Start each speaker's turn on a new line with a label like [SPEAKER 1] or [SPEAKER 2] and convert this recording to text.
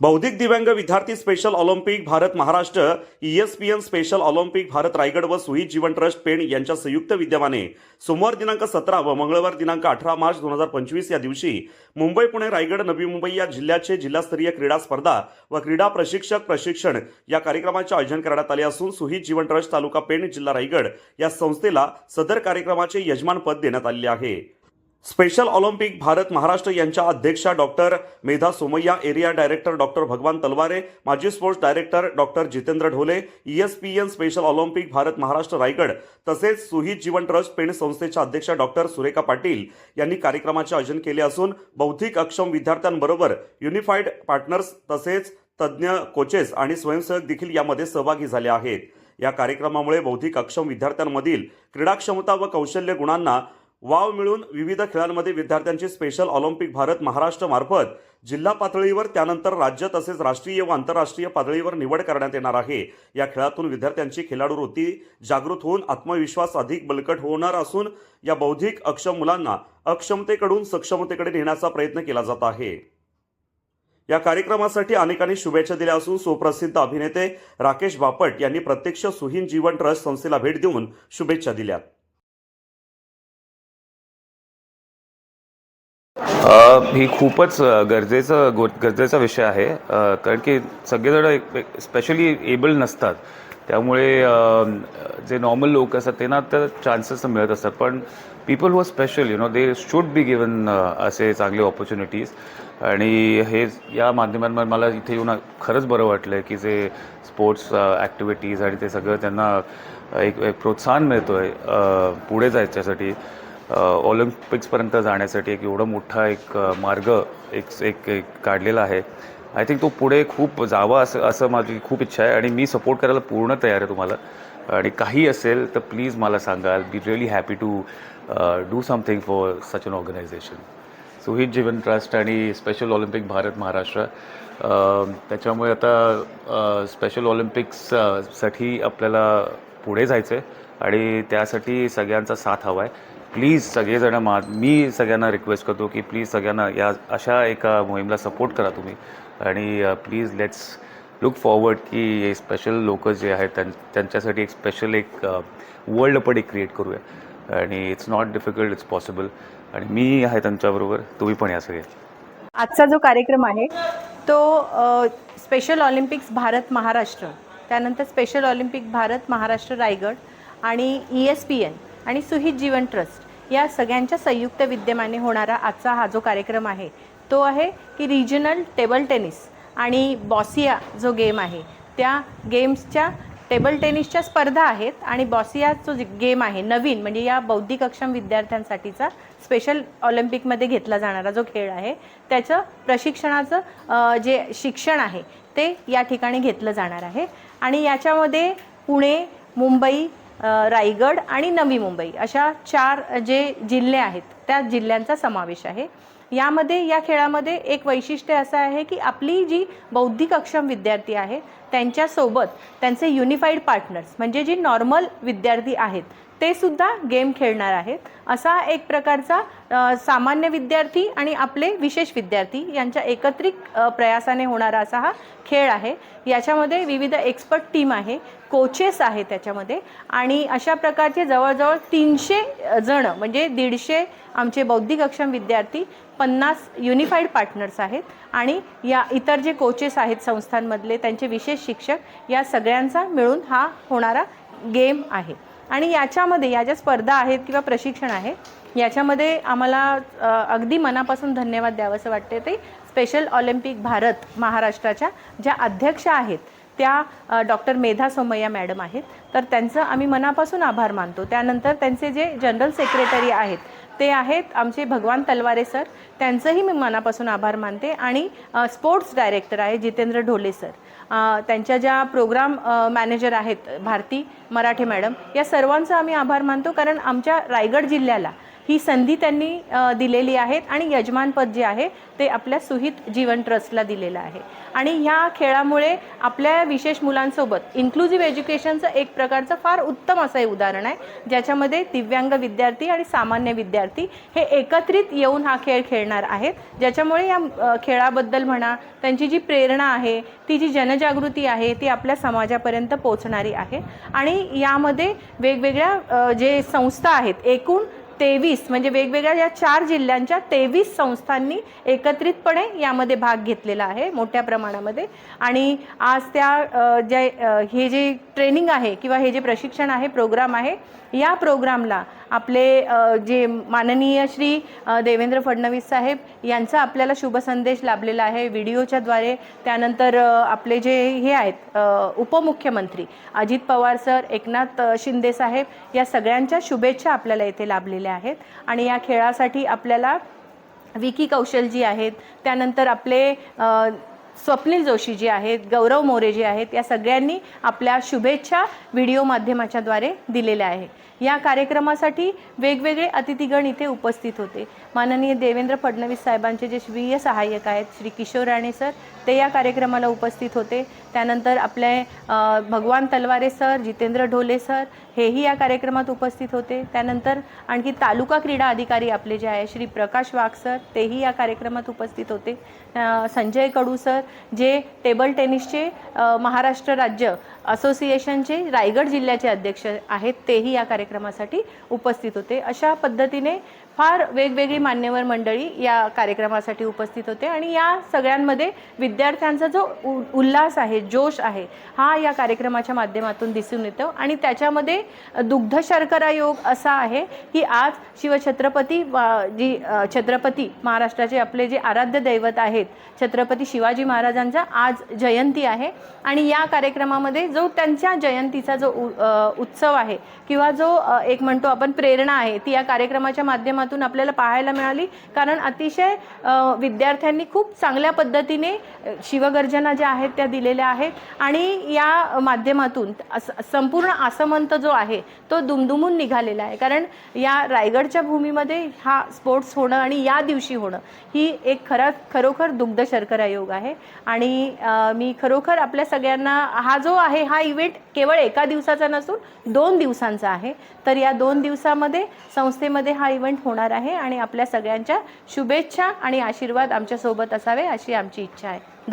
[SPEAKER 1] बौद्धिक दिव्यांग विद्यार्थी special Olympic Bharat Maharashtra ESPN special Olympic Bharat Raigad व सुहित जीवन ट्रस्ट पेण यांच्या संयुक्त विद्यमाने सोमवार दिनांक सतरा व मंगळवार दिनांक अठरा मार्च दोन हजार पंचवीस या दिवशी मुंबई पुणे रायगड नवी मुंबई या जिल्ह्याचे जिल्हास्तरीय क्रीडा स्पर्धा व क्रीडा प्रशिक्षक प्रशिक्षण या कार्यक्रमाचे आयोजन करण्यात आले असून सुहित जीवन ट्रस्ट तालुका पेण जिल्हा रायगड या संस्थेला सदर कार्यक्रमाचे यजमानपद देण्यात आले आहे. स्पेशल ऑलिम्पिक भारत महाराष्ट्र यांच्या अध्यक्षा doctor Medha Somaiya area director doctor Bhagwan Talware माजी sports director doctor Jitendra Dhole ESPN special Olympic Bharat Maharashtra Raigad तसेच सुहित जीवन ट्रस्ट पेण संस्थेच्या अध्यक्षा डॉक्टर सुरेखा पाटील यांनी कार्यक्रमाचे आयोजन केले असून बौद्धिक अक्षम विद्यार्थ्यांबरोबर युनिफाईड पार्टनर्स तसेच तज्ज्ञ कोचेस आणि स्वयंसेवक देखील यामध्ये सहभागी झाले आहेत. या कार्यक्रमामुळे बौद्धिक अक्षम विद्यार्थ्यांमधील क्रीडाक्षमता व कौशल्य गुणांना वाव मिळून विविध खेळांमध्ये विद्यार्थ्यांची स्पेशल ऑलिम्पिक भारत महाराष्ट्र मार्फत जिल्हा पातळीवर त्यानंतर राज्य तसेच राष्ट्रीय व आंतरराष्ट्रीय पातळीवर निवड करण्यात येणार आहे. या खेळातून विद्यार्थ्यांची खेळाडू वृत्ती जागृत होऊन आत्मविश्वास अधिक बलकट होणार असून या बौद्धिक अक्षम मुलांना अक्षमतेकडून सक्षमतेकडे नेण्याचा प्रयत्न केला जात आहे. या कार्यक्रमासाठी अनेकांनी शुभेच्छा दिल्या असून सुप्रसिद्ध अभिनेते राकेश बापट यांनी प्रत्यक्ष सुहीन जीवन ट्रस्ट संस्थेला भेट देऊन शुभेच्छा दिल्या.
[SPEAKER 2] ही खूपच गरजेचं गो गरजेचा विषय आहे. कारण की सगळेजण स्पेशली एबल नसतात. त्यामुळे जे नॉर्मल लोक असतात त्यांना तर चान्सेस मिळत असतात. पण people who are special you know they should be given असे चांगले ऑपॉर्च्युनिटीज आणि हे या माध्यमांमध्ये मला इथे येऊन खरंच बरं वाटलं की जे स्पोर्ट्स ॲक्टिव्हिटीज आणि ते सगळं त्यांना एक एक प्रोत्साहन मिळतो आहे पुढे जायच्यासाठी. ऑलिम्पिक्सपर्यंत जाण्यासाठी एक एवढा मोठा एक मार्ग एक एक एक काढलेला आहे. आय थिंक तो पुढे खूप जावा असं असं माझी खूप इच्छा आहे आणि मी सपोर्ट करायला पूर्ण तयार आहे तुम्हाला. आणि काही असेल तर प्लीज मला सांगाल. Be really happy to do something for such an organisation Suhit Jeevan trust आणि स्पेशल ऑलिम्पिक भारत महाराष्ट्र त्याच्यामुळे आता स्पेशल ऑलिम्पिक्ससाठी आपल्याला पुढे जायचं आहे आणि त्यासाठी सगळ्यांचा साथ हवा आहे प्लीज सगळेजण मा मी सगळ्यांना रिक्वेस्ट करतो की प्लीज सगळ्यांना या अशा एका मोहिमेला सपोर्ट करा तुम्ही. आणि प्लीज लेट्स लुक फॉरवर्ड की हे स्पेशल लोक जे आहेत त्यां त्यांच्यासाठी एक स्पेशल एक वर्ल्ड पण एक क्रिएट करूया. आणि it's not difficult it's possible आणि मी आहे त्यांच्याबरोबर तुम्ही पण या सगळे.
[SPEAKER 3] आजचा जो कार्यक्रम आहे तो स्पेशल ऑलिम्पिक्स भारत महाराष्ट्र त्यानंतर स्पेशल ऑलिम्पिक भारत महाराष्ट्र रायगड आणि ई एस पी एन आणि सुहित जीवन ट्रस्ट या सगळ्यांच्या संयुक्त विद्यमाने होणारा आजचा हा जो कार्यक्रम आहे तो आहे की रिजनल टेबल टेनिस आणि बॉसिया जो गेम आहे त्या गेम्सच्या टेबल टेनिसच्या स्पर्धा आहेत आणि बॉसिया जो गेम आहे नवीन म्हणजे या बौद्धिक अक्षम विद्यार्थ्यांसाठीचा स्पेशल ऑलिम्पिकमध्ये घेतला जाणारा जो खेळ आहे त्याचं प्रशिक्षणाचं जे शिक्षण आहे ते या ठिकाणी घेतलं जाणार आहे. आणि याच्यामध्ये पुणे मुंबई रायगड आणि नवी मुंबई अशा चार जे जिल्हे आहेत त्या जिल्ह्यांचा समावेश आहे. यामध्ये या खेळामध्ये एक वैशिष्ट्य असं आहे की आपली जी बौद्धिक अक्षम विद्यार्थी आहे त्यांच्यासोबत त्यांचे युनिफाईड पार्टनर्स म्हणजे जी नॉर्मल विद्यार्थी आहेत ते सुद्धा गेम खेळणार आहेत. असा एक प्रकारचा सामान्य विद्यार्थी आणि आपले विशेष विद्यार्थी यांच्या एकत्रित प्रयासाने होणारा असा हा खेळ आहे. याच्यामध्ये विविध एक्सपर्ट टीम आहे कोचेस आहे त्याच्यामध्ये आणि अशा प्रकारचे जवळजवळ तीनशे जण म्हणजे दीडशे आमचे बौद्धिक अक्षम विद्यार्थी पन्नास युनिफाईड पार्टनर्स आहेत आणि या इतर जे कोचेस आहेत संस्थांमधले त्यांचे विशेष शिक्षक या सगळ्यांचा मिळून हा होणारा गेम आहे. आणि याच्यामध्ये या ज्या स्पर्धा आहेत किंवा प्रशिक्षण आहे याच्यामध्ये आम्हाला अगदी मनापासून धन्यवाद द्यावंसं वाटते ते स्पेशल ऑलिम्पिक भारत महाराष्ट्राच्या ज्या अध्यक्ष आहेत त्या डॉक्टर मेधा सोमय्या मॅडम आहेत. तर त्यांचं आम्ही मनापासून आभार मानतो. त्यानंतर त्यांचे जे जनरल सेक्रेटरी आहेत ते आहेत आमचे भगवान तलवारे सर. त्यांचंही मी मनापासून आभार मानते आणि स्पोर्ट्स डायरेक्टर आहे जितेंद्र ढोले सर. त्यांच्या ज्या प्रोग्राम मॅनेजर आहेत भारती मराठे मॅडम या सर्वांचा आम्ही आभार मानतो कारण आमच्या रायगड जिल्ह्याला ही संधी त्यांनी दिलेली आहेत आणि यजमानपद जे आहे ते आपल्या सुहित जीवन ट्रस्टला दिलेलं आहे. आणि ह्या खेळामुळे आपल्या विशेष मुलांसोबत इन्क्लुझिव्ह एज्युकेशनचं एक प्रकारचं फार उत्तम असं हे उदाहरण आहे ज्याच्यामध्ये दिव्यांग विद्यार्थी आणि सामान्य विद्यार्थी हे एकत्रित येऊन हा खेळ खेळणार आहेत. ज्याच्यामुळे या खेळाबद्दल म्हणा त्यांची जी प्रेरणा आहे ती जी जनजागृती आहे ती आपल्या समाजापर्यंत पोहोचणारी आहे. आणि यामध्ये वेगवेगळ्या जे संस्था आहेत एकूण तेवीस म्हणजे वेगवेगळ्या या चार जिल्ह्यांच्या तेवीस संस्थांनी एकत्रितपणे यामध्ये भाग घेतलेला आहे मोठ्या प्रमाणामध्ये. आणि आज त्या जे हे जे ट्रेनिंग आहे किंवा हे जे प्रशिक्षण आहे प्रोग्राम आहे या प्रोग्रामला आपले जे माननीय श्री देवेंद्र फडणवीस साहेब यांचा आपल्याला शुभ संदेश लाभलेला आहे. व्हिडिओच्या द्वारे त्यानंतर आपले जे हे आहेत उपमुख्यमंत्री अजित पवार सर एकनाथ शिंदे साहेब या सगळ्यांच्या शुभेच्छा आपल्याला येथे लाभलेल्या आहेत. आणि या खेळासाठी आपल्याला विकी कौशल जी आहेत त्यानंतर आपले स्वप्नील जोशी जी आहेत गौरव मोरे जे आहेत या सगळ्यांनी आपल्या शुभेच्छा व्हिडिओ माध्यमाच्याद्वारे दिलेल्या आहे. या कार्यक्रमासाठी वेगवेगळे अतिथीगण इथे उपस्थित होते. माननीय देवेंद्र फडणवीस साहेबांचे जे स्वीय सहाय्यक आहेत श्री किशोर राणे सर ते या कार्यक्रमाला उपस्थित होते. त्यानंतर आपले भगवान तलवारे सर जितेंद्र ढोले सर हेही या कार्यक्रमात उपस्थित होते. त्यानंतर आणखी तालुका क्रीडा अधिकारी आपले जे आहे श्री प्रकाश वाघ सर तेही या कार्यक्रमात उपस्थित होते. संजय कडू सर जे टेबल टेनिसचे महाराष्ट्र राज्य असोसिएशनचे रायगड जिल्ह्याचे अध्यक्ष आहेत तेही या कार्यक्रमासाठी उपस्थित होते. अशा पद्धतीने फार वेगवेगळी मान्यवर मंडळी या कार्यक्रमासाठी उपस्थित होते आणि या सगळ्यांमध्ये विद्यार्थ्यांचा जो उ उल्हास आहे जोश आहे हा या कार्यक्रमाच्या माध्यमातून दिसून येतो. आणि त्याच्यामध्ये दुग्ध शर्करा योग असा आहे की आज शिवछत्रपती वा- जी छत्रपती महाराष्ट्राचे आपले जे आराध्य दैवत आहेत छत्रपती शिवाजी महाराजांचा आज जयंती आहे. आणि या कार्यक्रमामध्ये जो त्यांच्या जयंतीचा जो उ- उत्सव आहे किंवा जो एक म्हणतो आपण प्रेरणा आहे ती या कार्यक्रमाच्या माध्यमातून आपल्याला पाहायला मिळाली. कारण अतिशय विद्यार्थ्यांनी खूप चांगल्या पद्धतीने शिवगर्जना ज्या आहेत त्या दिलेल्या आहेत. आणि या माध्यमातून संपूर्ण आसमंत जो आहे तो दुमदुमून निघालेला आहे. कारण या रायगडच्या भूमीमध्ये हा स्पोर्ट्स होणं आणि या दिवशी होणं ही एक खरा खरोखर दुग्ध शर्करा योग आहे. आणि मी खरोखर आपल्या सगळ्यांना हा जो आहे हा इव्हेंट केवळ एका दिवसाचा नसून दोन दिवसांचा आहे. तर या दोन दिवसामध्ये संस्थेमध्ये हा इव्हेंट होणार आहे आणि आपल्या सगळ्यांच्या शुभेच्छा आणि आशीर्वाद आमच्यासोबत असावे अशी आमची इच्छा आहे.